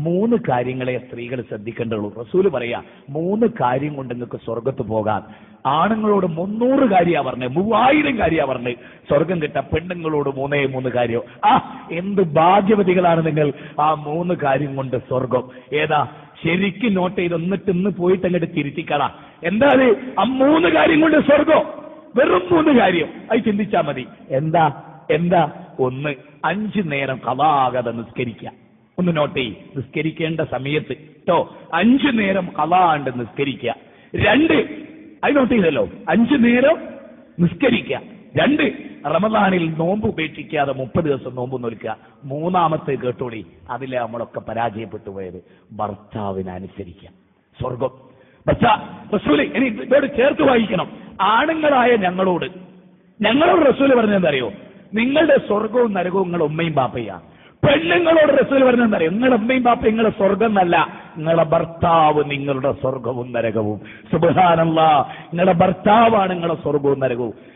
മൂന്ന് കാര്യങ്ങളെ സ്ത്രീകൾ ശ്രദ്ധിക്കേണ്ടുള്ളൂ. റസൂൽ പറയാ മൂന്ന് കാര്യം കൊണ്ട് നിങ്ങൾക്ക് സ്വർഗത്ത് പോകാം. ആണുങ്ങളോട് മുന്നൂറ് കാര്യാ പറഞ്ഞത് മൂവായിരം കാര്യാ പറഞ്ഞത് സ്വർഗം കിട്ട പെണ്ണുങ്ങളോട് മൂന്നേ മൂന്ന് കാര്യം. ആ എന്ത് ഭാഗ്യവതികളാണ് നിങ്ങൾ? ആ മൂന്ന് കാര്യം കൊണ്ട് സ്വർഗം ഏതാ? ശരിക്കും നോട്ട് ചെയ്ത് എന്നിട്ട് ഇന്ന് പോയിട്ട് അങ്ങോട്ട് തിരുത്തിക്കള. എന്താ അത്? ആ മൂന്ന് കാര്യം കൊണ്ട് സ്വർഗം വെറും മൂന്ന് കാര്യം. അത് ചിന്തിച്ചാ മതി. എന്താ? എന്താ? ഒന്ന് അഞ്ചു നേരം കലാകത നിസ്കരിക്കുക ഒന്ന് നോട്ട് ചെയ്യ്. നിസ്കരിക്കേണ്ട സമയത്ത്. കേട്ടോ അഞ്ചു നേരം കലാണ്ട് നിസ്കരിക്കുക. രണ്ട് അത് നോട്ട് ചെയ്തല്ലോ. അഞ്ചു നേരം നിസ്കരിക്കുക. രണ്ട് റമദാനിൽ നോമ്പ് ഉപേക്ഷിക്കാതെ മുപ്പത് ദിവസം നോമ്പ് നോൽക്കുക. മൂന്നാമത്തെ കേട്ടോളി അതിലെ നമ്മളൊക്കെ പരാജയപ്പെട്ടു പോയത്. ഭർത്താവിനെ അനുസരിക്കുക സ്വർഗം റസൂലി ഇനി ഇതോട് ചേർത്ത് വായിക്കണം. ആണുങ്ങളായ ഞങ്ങളോട്. ഞങ്ങളോട് റസൂൽ പറഞ്ഞെന്തറിയോ നിങ്ങളുടെ സ്വർഗവും നരകവും നിങ്ങളുടെ ഉമ്മയും ബാപ്പയ്യാ പെണ്ണുങ്ങളോട് റസൂൽ പറഞ്ഞാൽ നിങ്ങളുടെ അമ്മയും ബാപ്പയും നിങ്ങളുടെ സ്വർഗം എന്നല്ല. നിങ്ങളുടെ ഭർത്താവ് നിങ്ങളുടെ സ്വർഗവും നരകവും. സുബഹാനല്ല. നിങ്ങളുടെ ഭർത്താവാണ് നിങ്ങളുടെ സ്വർഗവും നരകവും.